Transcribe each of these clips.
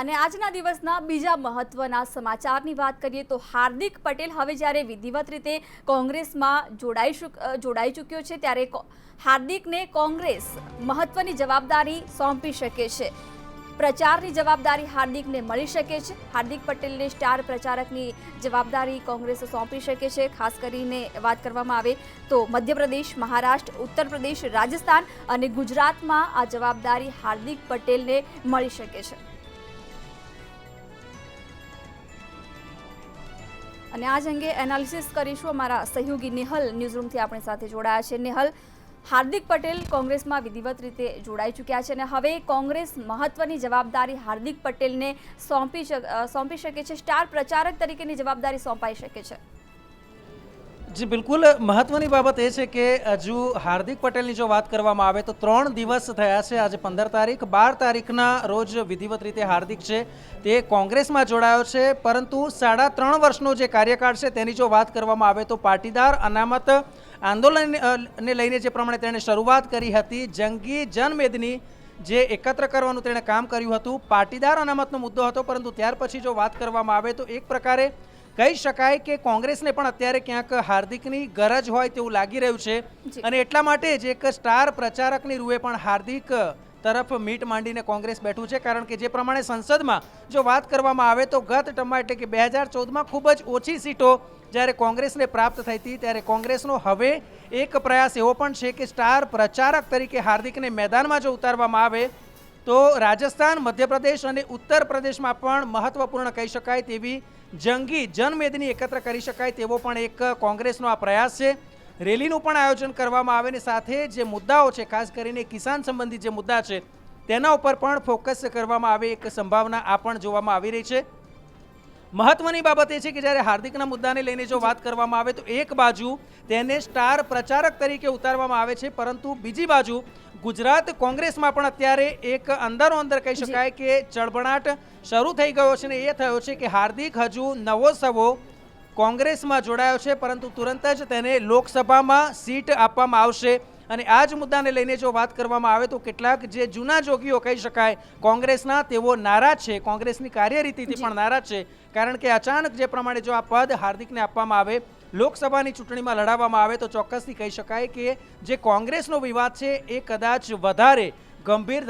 અને આજના દિવસના બીજા મહત્વના સમાચારની વાત કરીએ તો હાર્દિક પટેલ હવે જ્યારે વિધિવત રીતે કોંગ્રેસમાં જોડાઈ જોડાઈ ચૂક્યો છે, ત્યારે હાર્દિકને કોંગ્રેસ મહત્વની જવાબદારી સોંપી શકે છે. પ્રચારની જવાબદારી હાર્દિકને મળી શકે છે. હાર્દિક પટેલને સ્ટાર પ્રચારકની જવાબદારી કોંગ્રેસ સોંપી શકે છે. ખાસ કરીને વાત કરવામાં આવે તો મધ્યપ્રદેશ, મહારાષ્ટ્ર ઉત્તર પ્રદેશ રાજસ્થાન અને ગુજરાતમાં આ જવાબદારી હાર્દિક પટેલને મળી શકે છે. અને આજ અંગે એનાલિસિસ કરીશું અમારા સહયોગી નિહલ ન્યૂઝરૂમથી આપણી સાથે જોડાયા છે. નિહલ, હાર્દિક પટેલ કોંગ્રેસમાં વિધિવત રીતે જોડાઈ ચૂક્યા છે અને હવે કોંગ્રેસ મહત્વની જવાબદારી હાર્દિક પટેલને સોંપી સોંપી શકે છે, સ્ટાર પ્રચારક તરીકેની જવાબદારી સોંપાઈ શકે છે. જી, બિલકુલ. મહત્વની બાબત એ છે કે હજુ હાર્દિક પટેલની જો વાત કરવામાં આવે તો ત્રણ દિવસ થયા છે. આજે પંદર તારીખ, બાર તારીખના રોજ વિધિવત રીતે હાર્દિક છે. તે કોંગ્રેસમાં જોડાયો છે. પરંતુ સાડા ત્રણ વર્ષનો જે કાર્યકાળ છે તેની જો વાત કરવામાં આવે તો પાટીદાર અનામત આંદોલન ને લઈને જે પ્રમાણે તેણે શરૂઆત કરી હતી, જંગી જનમેદની જે એકત્ર કરવાનું તેણે કામ કર્યું હતું. પાટીદાર અનામતનો મુદ્દો હતો, પરંતુ ત્યાર પછી જો વાત કરવામાં આવે તો એક પ્રકારે કહી શકાય કે કોંગ્રેસને પણ અત્યારે ક્યાંક હાર્દિકની ગરજ હોય તેવું લાગી રહ્યું છે. અને એટલા માટે જ એક સ્ટાર પ્રચારકની રૂએ પણ હાર્દિક તરફ મીટ માંડીને કોંગ્રેસ બેઠું છે. કારણ કે જે પ્રમાણે સંસદમાં જો વાત કરવામાં આવે તો ગત ટમા એટલે કે બે હજાર ચૌદમાં ખૂબ જ ઓછી સીટો જ્યારે કોંગ્રેસને પ્રાપ્ત થઈ હતી ત્યારે કોંગ્રેસનો હવે એક પ્રયાસ એવો પણ છે કે સ્ટાર પ્રચારક તરીકે હાર્દિકને મેદાનમાં જો ઉતારવામાં આવે તો રાજસ્થાન, મધ્યપ્રદેશ અને ઉત્તર પ્રદેશમાં પણ મહત્વપૂર્ણ કહી શકાય તેવી જંગી જનમેદની એકત્ર કરી શકાય તેવો પણ એક કોંગ્રેસનો આ પ્રયાસ છે. રેલીનું પણ આયોજન કરવામાં આવે ને સાથે જે મુદ્દાઓ છે, ખાસ કરીને કિસાન સંબંધિત જે મુદ્દા છે, તેના ઉપર પણ ફોકસ કરવામાં આવે એક સંભાવના આ પણ જોવામાં આવી રહી છે. મહત્વની બાબત એ છે કે જ્યારે હાર્દિકના મુદ્દાને લઈને જો વાત કરવામાં આવે તો એક બાજુ તેને સ્ટાર પ્રચારક તરીકે ઉતારવામાં આવે છે પરંતુ બીજી બાજુ ગુજરાત કોંગ્રેસમાં પણ અત્યારે એક અંદરો અંદર કહી શકાય કે ચળબણાટ શરૂ થઈ ગયો છે ને એ થયો છે કે હાર્દિક હજુ નવો સવો કોંગ્રેસમાં જોડાયો છે પરંતુ તુરંત જ તેને લોકસભામાં સીટ આપવામાં આવશે. અને આ જ મુદ્દાને લઈને જો વાત કરવામાં આવે તો કેટલાક જે જૂના જોગીઓ કહી શકાય કોંગ્રેસના તેઓ નારાજ છે કોંગ્રેસની કાર્યરીતિથી પણ નારાજ છે. કારણ કે અચાનક જે પ્રમાણે જો આ પદ હાર્દિકને આપવામાં આવે લોકસભાની ચૂંટણીમાં લડાવવામાં આવે તો ચોક્કસથી કહી શકાય કે જે કોંગ્રેસનો વિવાદ છે એ કદાચ વધારે ગંભીર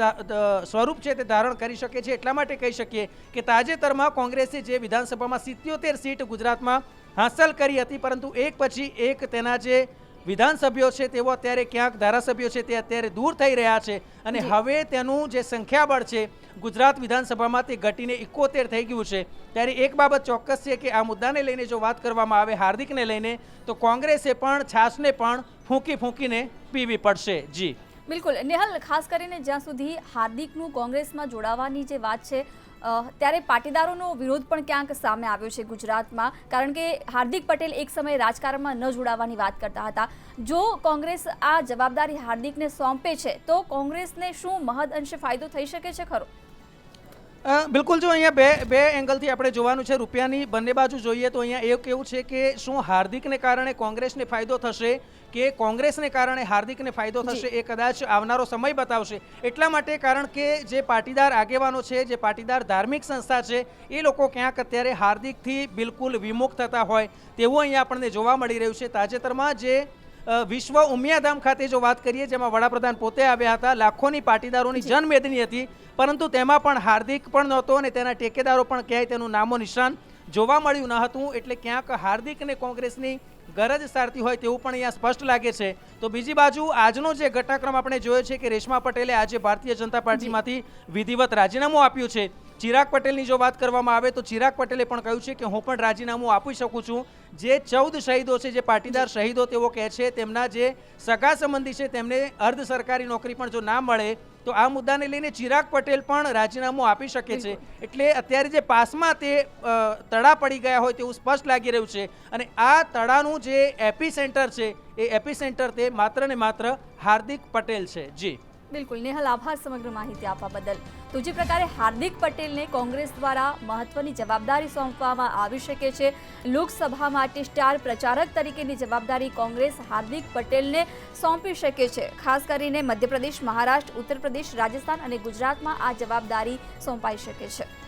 સ્વરૂપ છે તે ધારણ કરી શકે છે. એટલા માટે કહી શકીએ કે તાજેતરમાં કોંગ્રેસે જે વિધાનસભામાં સિત્યોતેર સીટ ગુજરાતમાં હાંસલ કરી હતી પરંતુ એક પછી એક તેના જે વિધાનસભ્યો છે તેઓ અત્યારે ક્યાંક ધારાસભ્યો છે તે અત્યારે દૂર થઈ રહ્યા છે અને હવે તેનું જે સંખ્યાબળ છે ગુજરાત વિધાનસભામાં તે ઘટીને એકોતેર થઈ ગયું છે. ત્યારે એક બાબત ચોક્કસ છે કે આ મુદ્દાને લઈને જો વાત કરવામાં આવે હાર્દિકને લઈને તો કોંગ્રેસે પણ છાસને પણ ફૂંકી ફૂંકીને પીવી પડશે. જી. બિલકુલ. નેહલ ખાસ કરીને જ્યાં સુધી હાર્દિકનું કોંગ્રેસમાં જોડાવાની જે વાત છે ત્યારે પાટીદારોનો વિરોધ પણ ક્યાંક સામે આવ્યો છે ગુજરાતમાં, કારણ કે હાર્દિક પટેલ એક સમયે રાજકારણમાં ન જોડાવાની વાત કરતા હતા. જો કોંગ્રેસ આ જવાબદારી હાર્દિકને સોંપે છે, તો કોંગ્રેસને શું મહદ અંશે ફાયદો થઈ શકે છે ખરો? બિલકુલ, જો અહીંયા બે બે એંગલથી આપણે જોવાનું છે, રૂપિયાની બંને બાજુ જોઈએ તો અહીંયા એવું કેવું છે કે શું હાર્દિકને કારણે કોંગ્રેસને ફાયદો થશે? કે કોંગ્રેસને કારણે હાર્દિકને ફાયદો થશે એ કદાચ આવનારો સમય બતાવશે. એટલા માટે કારણ કે જે પાટીદાર આગેવાનો છે જે પાટીદાર ધાર્મિક સંસ્થા છે એ લોકો ક્યાંક અત્યારે હાર્દિકથી બિલકુલ વિમુખ થતા હોય તેવું અહીંયા આપણને જોવા મળી રહ્યું છે. તાજેતરમાં જે વિશ્વ ઉમિયાધામ ખાતે જો વાત કરીએ જેમાં વડાપ્રધાન પોતે આવ્યા હતા લાખોની પાટીદારોની જનમેદની હતી પરંતુ તેમાં પણ હાર્દિક પણ નહોતો અને તેના ટેકેદારો પણ ક્યાંય તેનું નામો નિશાન જોવા મળ્યું ન હતું. એટલે ક્યાંક હાર્દિકને કોંગ્રેસની ગરજ સારતી હોય તેવું પણ અહીંયા સ્પષ્ટ લાગે છે. તો બીજી બાજુ આજનો જે ઘટનાક્રમ આપણે જોયો છે કે રેશમા પટેલે આજે ભારતીય જનતા પાર્ટીમાંથી વિધિવત રાજીનામું આપ્યું છે. ચિરાગ પટેલની જો વાત કરવામાં આવે તો ચિરાગ પટેલે પણ કહ્યું છે કે હું પણ રાજીનામું આપી શકું છું. જે ચૌદ શહીદો છે જે પાટીદાર શહીદો તેઓ કહે છે તેમના જે સગા સંબંધી છે તેમને અર્ધ સરકારી નોકરી પણ જો ના મળે તો આ મુદ્દાને લઈને ચિરાગ પટેલ પણ રાજીનામું આપી શકે છે. એટલે અત્યારે જે પાસમાં તે તળા પડી ગયા હોય તેવું સ્પષ્ટ લાગી રહ્યું છે અને આ તળાનું જે એપી સેન્ટર છે એ એપી સેન્ટર તે માત્ર ને માત્ર હાર્દિક પટેલ છે. જી. બિલકુલ, નેહલ, આભાર સમગ્ર માહિતી આપવા બદલ. તો જે પ્રકારે હાર્દિક પટેલને કોંગ્રેસ દ્વારા મહત્વની જવાબદારી સોંપવામાં આવી શકે છે. લોકસભા માટે સ્ટાર પ્રચારક તરીકેની જવાબદારી કોંગ્રેસ હાર્દિક પટેલને સોંપી શકે છે. ખાસ કરીને મધ્યપ્રદેશ, મહારાષ્ટ્ર ઉત્તર પ્રદેશ રાજસ્થાન અને ગુજરાતમાં આ જવાબદારી સોંપાઈ શકે છે.